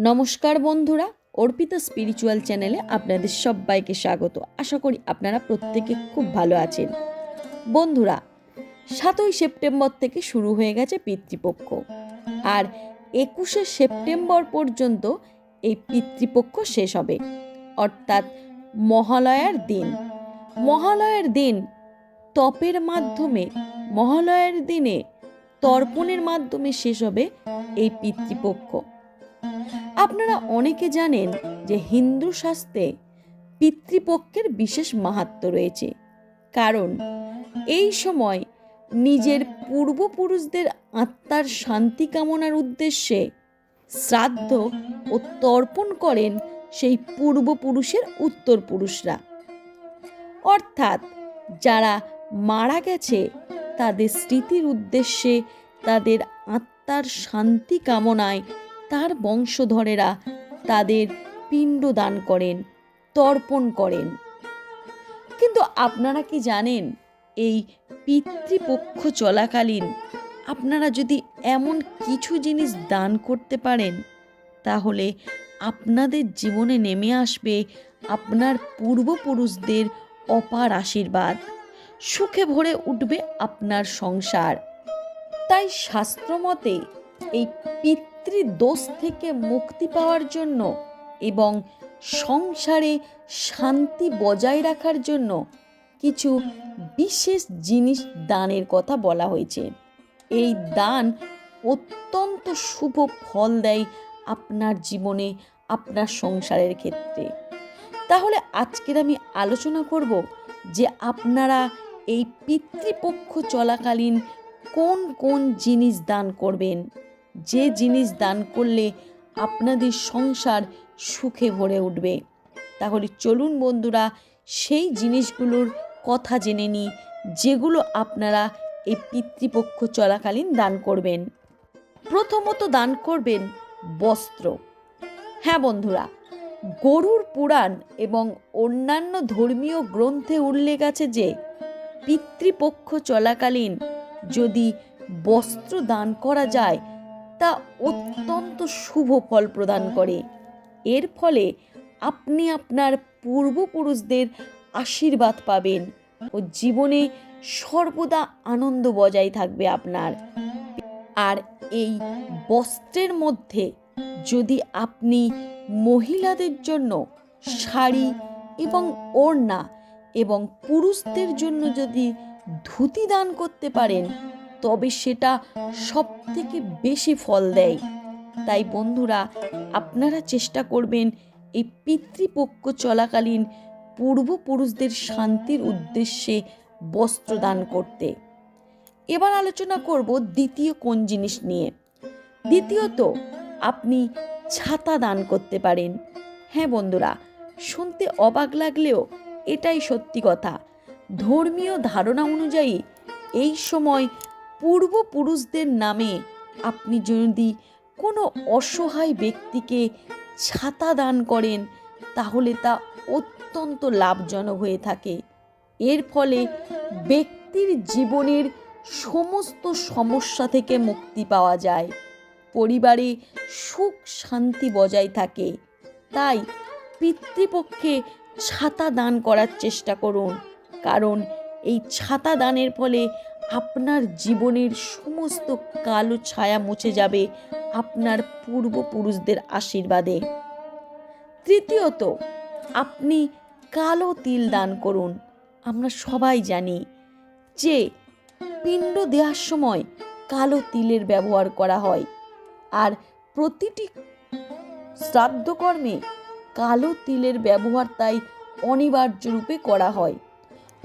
নমস্কার বন্ধুরা, অর্পিতা স্পিরিচুয়াল চ্যানেলে আপনাদের সবাইকে স্বাগত। আশা করি আপনারা প্রত্যেকে খুব ভালো আছেন। বন্ধুরা, সাতই সেপ্টেম্বর থেকে শুরু হয়ে গেছে পিতৃপক্ষ। আর একুশে সেপ্টেম্বর পর্যন্ত এই পিতৃপক্ষ শেষ হবে। অর্থাৎ মহালয়ার দিন। মহালয়ার দিন তপের মাধ্যমে, মহালয়ার দিনে তর্পণের মাধ্যমে শেষ হবে এই পিতৃপক্ষ। আপনারা অনেকে জানেন যে হিন্দু শাস্ত্রে পিতৃপক্ষের বিশেষ মাহাত্ম রয়েছে। কারণ এই সময় নিজের পূর্বপুরুষদের আত্মার শান্তি কামনার উদ্দেশ্যে শ্রাদ্ধ ও তর্পণ করেন সেই পূর্বপুরুষের উত্তরপুরুষরা। অর্থাৎ যারা মারা গেছে, তাদের স্মৃতির উদ্দেশ্যে তাদের আত্মার শান্তি কামনায় তার বংশধরেরা তাদের পিণ্ড দান করেন, তর্পণ করেন। কিন্তু আপনারা কি জানেন, এই পিতৃপক্ষ চলাকালীন আপনারা যদি এমন কিছু জিনিস দান করতে পারেন, তাহলে আপনাদের জীবনে নেমে আসবে আপনার পূর্বপুরুষদের অপার আশীর্বাদ। সুখে ভরে উঠবে আপনার সংসার। তাই শাস্ত্রমতে এই পিতৃদোষ থেকে মুক্তি পাওয়ার জন্য এবং সংসারে শান্তি বজায় রাখার জন্য কিছু বিশেষ জিনিস দানের কথা বলা হয়েছে। এই দান অত্যন্ত শুভ ফল দেয় আপনার জীবনে, আপনার সংসারের ক্ষেত্রে। তাহলে আজকের আমি আলোচনা করব যে আপনারা এই পিতৃপক্ষ চলাকালীন কোন কোন জিনিস দান করবেন। যে জিনিস দান করলে আপনাদের সংসার সুখে ভরে উঠবে। তাহলে চলুন বন্ধুরা, সেই জিনিসগুলোর কথা জেনে নিই যেগুলো আপনারা এই পিতৃপক্ষ চলাকালীন দান করবেন। প্রথমত দান করবেন বস্ত্র। হ্যাঁ বন্ধুরা, গরুর পুরাণ এবং অন্যান্য ধর্মীয় গ্রন্থে উল্লেখ আছে যে, পিতৃপক্ষ চলাকালীন যদি বস্ত্র দান করা যায় তা অত্যন্ত শুভ ফল প্রদান করে। এর ফলে আপনি আপনার পূর্বপুরুষদের আশীর্বাদ পাবেন ও জীবনে সর্বদা আনন্দ বজায় থাকবে আপনার। আর এই বস্ত্রের মধ্যে যদি আপনি মহিলাদের জন্য শাড়ি এবং ওড়না এবং পুরুষদের জন্য যদি ধুতি দান করতে পারেন তবে সেটা সব থেকে বেশি ফল দেয়। তাই বন্ধুরা, আপনারা চেষ্টা করবেন এই পিতৃপক্ষ চলাকালীন পূর্বপুরুষদের শান্তির উদ্দেশ্যে বস্ত্র দান করতে। এবার আলোচনা করব দ্বিতীয় কোন জিনিস নিয়ে। দ্বিতীয়ত, আপনি ছাতা দান করতে পারেন। হ্যাঁ বন্ধুরা, শুনতে অবাক লাগলেও এটাই সত্যি কথা। ধর্মীয় ধারণা অনুযায়ী এই সময় পূর্বপুরুষদের নামে আপনি যদি কোনো অসহায় ব্যক্তিকে ছাতা দান করেন, তাহলে তা অত্যন্ত লাভজনক হয়ে থাকে। এর ফলে ব্যক্তির জীবনের সমস্ত সমস্যা থেকে মুক্তি পাওয়া যায়। পরিবারে সুখ শান্তি বজায় থাকে। তাই পিতৃপক্ষে ছাতা দান করার চেষ্টা করুন। কারণ এই ছাতা দানের ফলে আপনার জীবনের সমস্ত কালো ছায়া মুছে যাবে আপনার পূর্বপুরুষদের আশীর্বাদে। তৃতীয়ত, আপনি কালো তিল দান করুন। আমরা সবাই জানি যে পিণ্ড দেওয়ার সময় কালো তিলের ব্যবহার করা হয় আর প্রতিটি শ্রাদ্ধকর্মে কালো তিলের ব্যবহার তাই অনিবার্য রূপে করা হয়।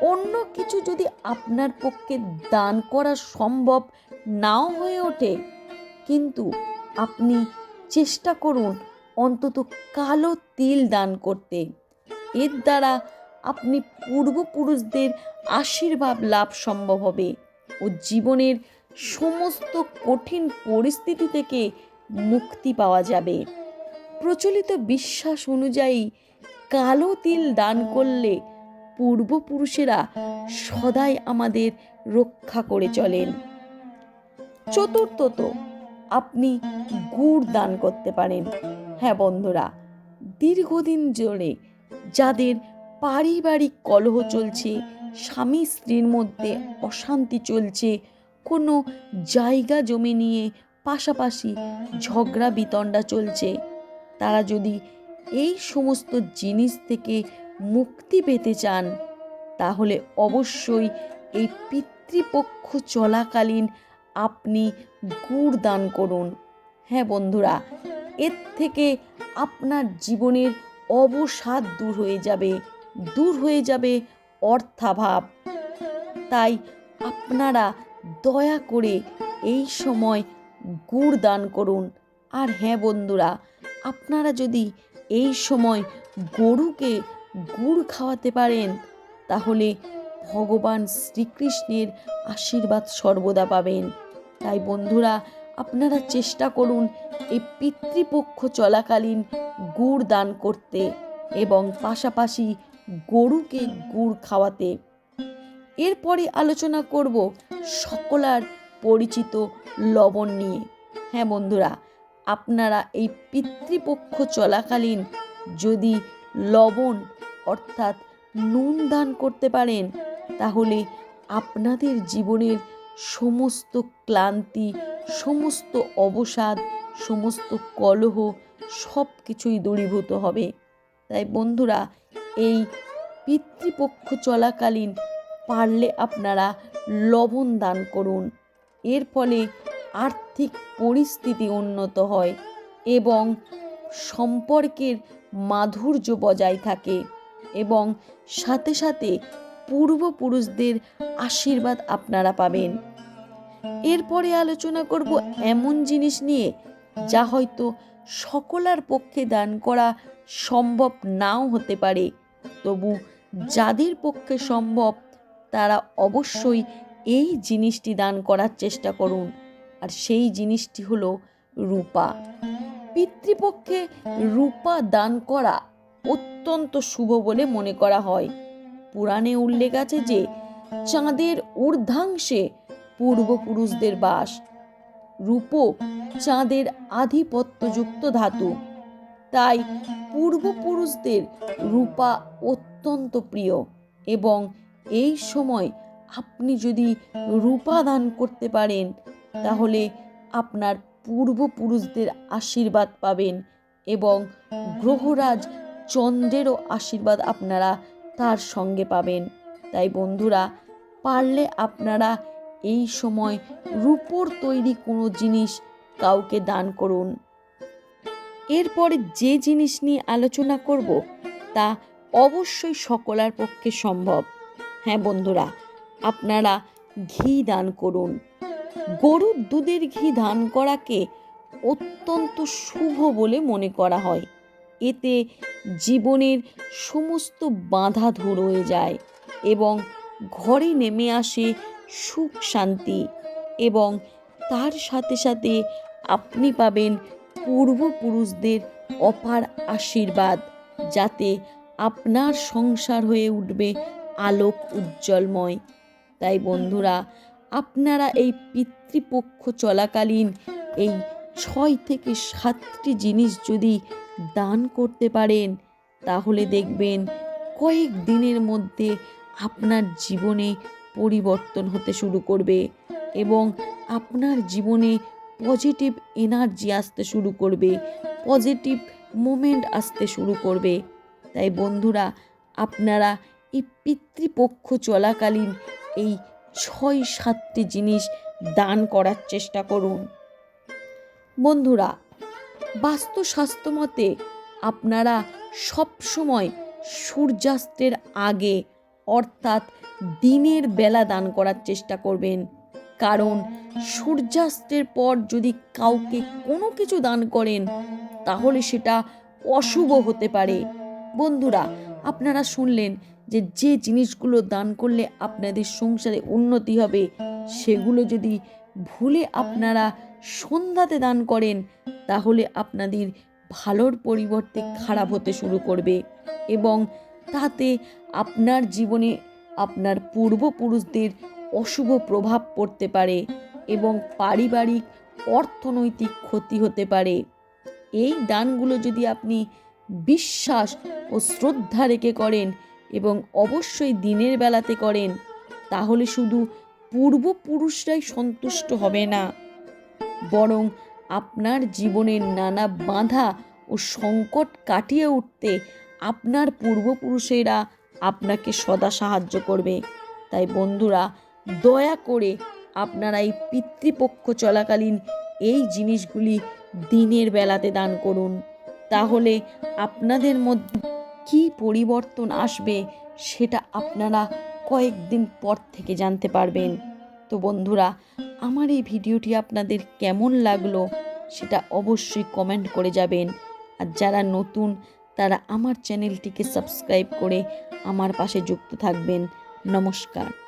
অন্য কিছু যদি আপনার পক্ষে দান করা সম্ভব নাও হয়ে ওঠে, কিন্তু আপনি চেষ্টা করুন অন্তত কালো তিল দান করতে। এর দ্বারা আপনি পূর্বপুরুষদের আশীর্বাদ লাভ সম্ভব হবে ও জীবনের সমস্ত কঠিন পরিস্থিতি থেকে মুক্তি পাওয়া যাবে। প্রচলিত বিশ্বাস অনুযায়ী কালো তিল দান করলে পূর্বপুরুষেরা সদাই আমাদের রক্ষা করে চলেন। চতুর্থত, আপনি গুড় দান করতে পারেন। হ্যাঁ বন্ধুরা, দীর্ঘদিন ধরে যাদের পারিবারিক কলহ চলছে, স্বামী স্ত্রীর মধ্যে অশান্তি চলছে, কোনো জায়গা জমি নিয়ে পাশাপাশি ঝগড়া বিতণ্ডা চলছে, তারা যদি এই সমস্ত জিনিস থেকে মুক্তি পেতে চান, তাহলে অবশ্যই এই পিতৃপক্ষ চলাকালীন আপনি গুড় দান করুন। হ্যাঁ বন্ধুরা, এর থেকে আপনার জীবনের অবসাদ দূর হয়ে যাবে, দূর হয়ে যাবে অর্থাভাব। তাই আপনারা দয়া করে এই সময় গুড় দান করুন। আর হ্যাঁ বন্ধুরা, আপনারা যদি এই সময় গরুকে গুড় খাওয়াতে পারেন, তাহলে ভগবান শ্রীকৃষ্ণের আশীর্বাদ সর্বদা পাবেন। তাই বন্ধুরা, আপনারা চেষ্টা করুন এই পিতৃপক্ষ চলাকালীন গুড় দান করতে এবং পাশাপাশি গরুকে গুড় খাওয়াতে। এরপরে আলোচনা করব সকলার পরিচিত লবণ নিয়ে। হ্যাঁ বন্ধুরা, আপনারা এই পিতৃপক্ষ চলাকালীন যদি লবণ অর্থাৎ নুন দান করতে পারেন, তাহলে আপনাদের জীবনের সমস্ত ক্লান্তি, সমস্ত অবসাদ, সমস্ত কলহ সব কিছুই দূরীভূত হবে। তাই বন্ধুরা, এই পিতৃপক্ষ চলাকালীন পারলে আপনারা লবণ দান করুন। এর ফলে আর্থিক পরিস্থিতি উন্নত হয় এবং সম্পর্কের মাধুর্য বজায় থাকে। এবং সাথে সাথে পূর্বপুরুষদের আশীর্বাদ আপনারা পাবেন। এরপরে আলোচনা করব এমন জিনিস নিয়ে যা হয়তো সকলার পক্ষে দান করা সম্ভব নাও হতে পারে। তবু যাদের পক্ষে সম্ভব, তারা অবশ্যই এই জিনিসটি দান করার চেষ্টা করুন। আর সেই জিনিসটি হলো রূপা। পিতৃপক্ষে রূপা দান করা অত্যন্ত শুভ বলে মনে করা হয়। পুরাণে উল্লেখ আছে যে, চাঁদের ঊর্ধ্বাংশে পূর্বপুরুষদের বাস। রূপো চাঁদের আধিপত্যযুক্ত ধাতু। তাই পূর্বপুরুষদের রূপা অত্যন্ত প্রিয় এবং এই সময় আপনি যদি রূপা দান করতে পারেন, তাহলে আপনার পূর্বপুরুষদের আশীর্বাদ পাবেন এবং গ্রহরাজ চন্দ্রেরও আশীর্বাদ আপনারা তার সঙ্গে পাবেন। তাই বন্ধুরা, পারলে আপনারা এই সময় রূপোর তৈরি কোনো জিনিস কাউকে দান করুন। এরপরে যে জিনিস নিয়ে আলোচনা করব, তা অবশ্যই সকলার পক্ষে সম্ভব। হ্যাঁ বন্ধুরা, আপনারা ঘি দান করুন। গরুর দুধের ঘি দান করাকে অত্যন্ত শুভ বলে মনে করা হয়। এতে জীবনের সমস্ত বাধা দূর হয়ে যায় এবং ঘরে নেমে আসে সুখ শান্তি এবং তার সাথে সাথে আপনি পাবেন পূর্বপুরুষদের অপার আশীর্বাদ যাতে আপনার সংসার হয়ে উঠবে আলোক উজ্জ্বলময়। তাই বন্ধুরা, আপনারা এই পিতৃপক্ষ চলাকালীন এই ছয় থেকে সাতটি জিনিস যদি দান করতে পারেন তাহলে দেখবেন কয়েক দিনের মধ্যে আপনার জীবনে পরিবর্তন হতে শুরু করবে এবং আপনার জীবনে পজিটিভ এনার্জি আসতে শুরু করবে পজিটিভ মোমেন্ট আসতে শুরু করবে। তাই বন্ধুরা, আপনারা এই পিতৃপক্ষ চলাকালীন এই ছয়, সাতটি জিনিস দান করার চেষ্টা করুন। বন্ধুরা বাস্তুস্বাস্থ্য মতে আপনারা সবসময় সূর্যাস্তের আগে, অর্থাৎ দিনের বেলা দান করার চেষ্টা করবেন। কারণ সূর্যাস্তের পর যদি কাউকে কোনো কিছু দান করেন, তাহলে সেটা অশুভ হতে পারে। বন্ধুরা, আপনারা শুনলেন যে যে জিনিসগুলো দান করলে আপনাদের সংসারে উন্নতি হবে, সেগুলো যদি ভুলে আপনারা সন্ধ্যাতে দান করেন, তাহলে আপনাদের ভালোর পরিবর্তে খারাপ হতে শুরু করবে এবং তাতে আপনার জীবনে আপনার পূর্বপুরুষদের অশুভ প্রভাব পড়তে পারে এবং পারিবারিক অর্থনৈতিক ক্ষতি হতে পারে। এই দানগুলো যদি আপনি বিশ্বাস ও শ্রদ্ধা রেখে করেন এবং অবশ্যই দিনের বেলাতে করেন, তাহলে শুধু পূর্বপুরুষরাই সন্তুষ্ট হবে না। বরং আপনার জীবনের নানা বাধা ও সংকট কাটিয়ে উঠতে আপনার পূর্বপুরুষেরা আপনাকে সদা সাহায্য করবে। তাই বন্ধুরা, দয়া করে আপনারা এই পিতৃপক্ষ চলাকালীন এই জিনিসগুলি দিনের বেলাতে দান করুন। তাহলে আপনাদের মধ্যে কী পরিবর্তন আসবে সেটা আপনারা কয়েকদিন পর থেকে জানতে পারবেন। তো বন্ধুরা, আমার এই ভিডিওটি আপনাদের কেমন লাগল সেটা অবশ্যই কমেন্ট করে যাবেন। আর যারা নতুন, তারা আমার চ্যানেলটিকে সাবস্ক্রাইব করে আমার পাশে যুক্ত থাকবেন। নমস্কার।